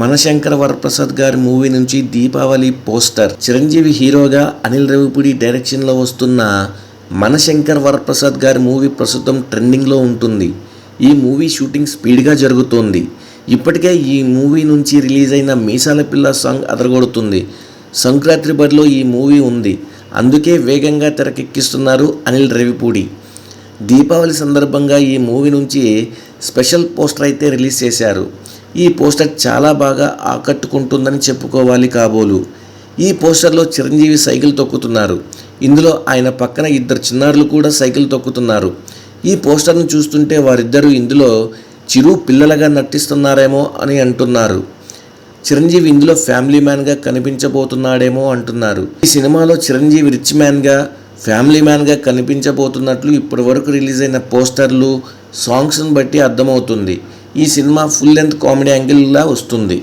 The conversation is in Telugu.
మనశంకర వరప్రసాద్ గారి మూవీ నుంచి దీపావళి పోస్టర్. చిరంజీవి హీరోగా అనిల్ రవిపూడి డైరెక్షన్లో వస్తున్న మనశంకర్ వరప్రసాద్ గారి మూవీ ప్రస్తుతం ట్రెండింగ్లో ఉంటుంది. ఈ మూవీ షూటింగ్ స్పీడ్గా జరుగుతోంది. ఇప్పటికే ఈ మూవీ నుంచి రిలీజ్ అయిన మీసాల పిల్ల సాంగ్ అదరగొడుతుంది. సంక్రాంతి బరిలో ఈ మూవీ ఉంది. అందుకే వేగంగా తెరకెక్కిస్తున్నారు అనిల్ రవిపూడి. దీపావళి సందర్భంగా ఈ మూవీ నుంచి స్పెషల్ పోస్టర్ అయితే రిలీజ్ చేశారు. ఈ పోస్టర్ చాలా బాగా ఆకట్టుకుంటుందని చెప్పుకోవాలి కాబోలు. ఈ పోస్టర్లో చిరంజీవి సైకిల్ తొక్కుతున్నారు. ఇందులో ఆయన పక్కన ఇద్దరు చిన్నారులు కూడా సైకిల్ తొక్కుతున్నారు. ఈ పోస్టర్ను చూస్తుంటే వారిద్దరూ ఇందులో చిరు పిల్లలుగా నటిస్తున్నారేమో అని అంటున్నారు. చిరంజీవి ఇందులో ఫ్యామిలీ మ్యాన్గా కనిపించబోతున్నాడేమో అంటున్నారు. ఈ సినిమాలో చిరంజీవి రిచ్ మ్యాన్గా ఫ్యామిలీ మ్యాన్గా కనిపించబోతున్నట్లు ఇప్పటి వరకు రిలీజ్ అయిన పోస్టర్లు సాంగ్స్ని బట్టి అర్థమవుతుంది. ఈ సినిమా ఫుల్ లెంత్ కామెడీ యాంగిల్లా వస్తుంది.